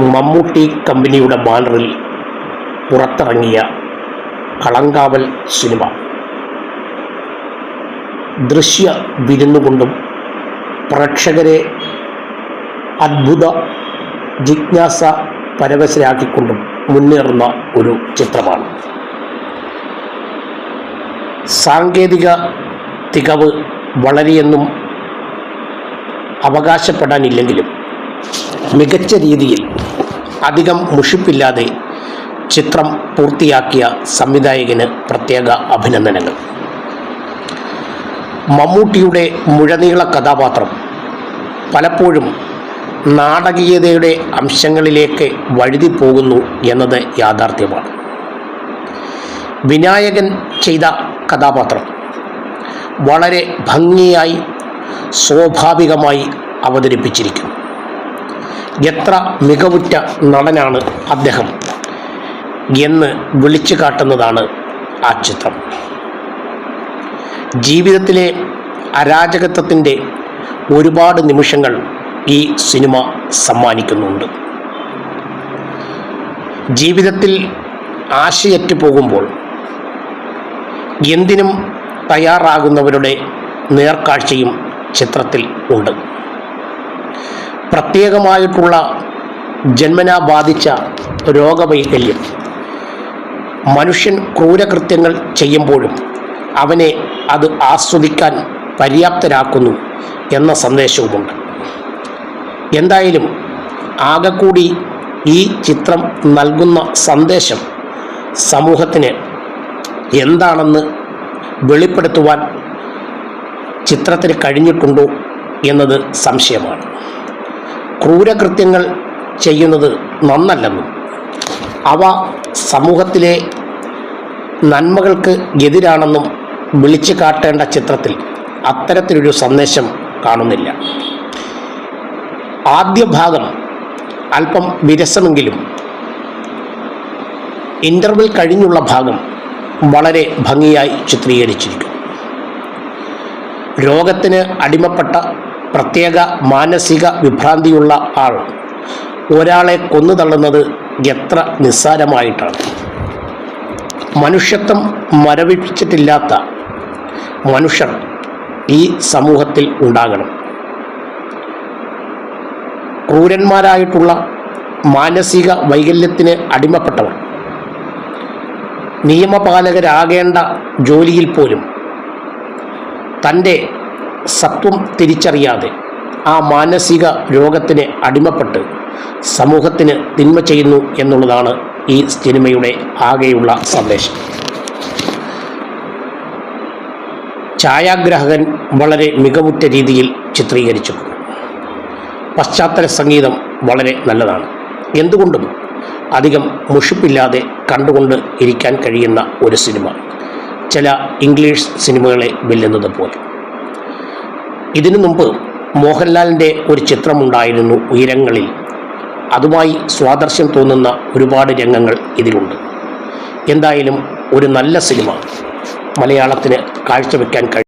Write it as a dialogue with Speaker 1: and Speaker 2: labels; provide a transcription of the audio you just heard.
Speaker 1: മമ്മൂട്ടി കമ്പനിയുടെ ബാനറിൽ പുറത്തിറങ്ങിയ കളങ്കാവൽ സിനിമ. ദൃശ്യ വിരുന്നുകൊണ്ടും പ്രേക്ഷകരെ അത്ഭുത ജിജ്ഞാസ പരവശരാക്കിക്കൊണ്ടും മുന്നേറുന്ന ഒരു ചിത്രമാണ്. സാങ്കേതിക തികവ് വളരെയെന്നും അവകാശപ്പെടാനില്ലെങ്കിലും മികച്ച രീതിയിൽ അധികം മുഷിപ്പില്ലാതെ ചിത്രം പൂർത്തിയാക്കിയ സംവിധായകന് പ്രത്യേക അഭിനന്ദനങ്ങൾ. മമ്മൂട്ടിയുടെ മുഴനീള കഥാപാത്രം പലപ്പോഴും നാടകീയതയുടെ അംശങ്ങളിലേക്ക് വഴുതി പോകുന്നു എന്നത് യാഥാർത്ഥ്യമാണ്. വിനായകൻ ചെയ്ത കഥാപാത്രം വളരെ ഭംഗിയായി സ്വാഭാവികമായി അവതരിപ്പിച്ചിരിക്കുന്നു. എത്ര മികവുറ്റ നടനാണ് അദ്ദേഹം എന്ന് വിളിച്ചു കാട്ടുന്നതാണ് ആ ചിത്രം. ജീവിതത്തിലെ അരാജകത്വത്തിന്റെ ഒരുപാട് നിമിഷങ്ങൾ ഈ സിനിമ സമ്മാനിക്കുന്നുണ്ട്. ജീവിതത്തിൽ ആശയറ്റു പോകുമ്പോൾ എന്തിനും തയ്യാറാകുന്നവരുടെ നേർക്കാഴ്ചയും ചിത്രത്തിൽ ഉണ്ട്. പ്രത്യേകമായിട്ടുള്ള ജന്മനാ ബാധിച്ച രോഗവൈകല്യം. മനുഷ്യൻ ക്രൂരകൃത്യങ്ങൾ ചെയ്യുമ്പോഴും അവനെ അത് ആസ്വദിക്കാൻ പര്യാപ്തരാക്കുന്നു എന്ന സന്ദേശവുമുണ്ട്. എന്തായാലും ആകെക്കൂടി ഈ ചിത്രം നൽകുന്ന സന്ദേശം സമൂഹത്തിന് എന്താണെന്ന് വെളിപ്പെടുത്തുവാൻ ചിത്രത്തിന് കഴിഞ്ഞിട്ടുണ്ടോ എന്നത് സംശയമാണ്. ക്രൂരകൃത്യങ്ങൾ ചെയ്യുന്നത് നന്നല്ലെന്നും അവ സമൂഹത്തിലെ നന്മകൾക്ക് എതിരാണെന്നും വിളിച്ചു കാട്ടേണ്ട ചിത്രത്തിൽ അത്തരത്തിലൊരു സന്ദേശം കാണുന്നില്ല. ആദ്യ ഭാഗം അല്പം വിരസമെങ്കിലും ഇന്റർവെൽ കഴിഞ്ഞുള്ള ഭാഗം വളരെ ഭംഗിയായി ചിത്രീകരിച്ചിരിക്കും. രോഗത്തിന് അടിമപ്പെട്ട പ്രത്യേക മാനസിക വിഭ്രാന്തിയുള്ള ആൾ. ഒരാളെ കൊന്നു തള്ളുന്നത് എത്ര നിസ്സാരമായിട്ടാണ്. മനുഷ്യത്വം മരവിപ്പിച്ചിട്ടില്ലാത്ത മനുഷ്യർ ഈ സമൂഹത്തിൽ ഉണ്ടാകണം. ക്രൂരന്മാരായിട്ടുള്ള മാനസിക വൈകല്യത്തിന് അടിമപ്പെട്ടവർ. നിയമപാലകരാകേണ്ട ജോലിയിൽ പോലും തന്റെ സത്വം തിരിച്ചറിയാതെ ആ മാനസിക രോഗത്തിന് അടിമപ്പെട്ട് സമൂഹത്തിന് തിന്മ ചെയ്യുന്നു എന്നുള്ളതാണ് ഈ സിനിമയുടെ ആകെയുള്ള സന്ദേശം. ഛായാഗ്രാഹകൻ വളരെ മികവുറ്റ രീതിയിൽ ചിത്രീകരിച്ചിട്ടുണ്ട്. പശ്ചാത്തല സംഗീതം വളരെ നല്ലതാണ്. എന്തുകൊണ്ടും അധികം മുഷിപ്പില്ലാതെ കണ്ടുകൊണ്ട് ഇരിക്കാൻ കഴിയുന്ന ഒരു സിനിമ. ചില ഇംഗ്ലീഷ് സിനിമകളെ വെല്ലുന്നത് പോലെ. ഇതിനു മുമ്പ് മോഹൻലാലിന്റെ ഒരു ചിത്രമുണ്ടായിരുന്നു ഉയരങ്ങളിൽ. അതുമായി സ്വാദർശ്യം തോന്നുന്ന ഒരുപാട് രംഗങ്ങൾ ഇതിലുണ്ട്. എന്തായാലും ഒരു നല്ല സിനിമ. മലയാളത്തിന് കാഴ്ചവെക്കാൻ കഴിയും.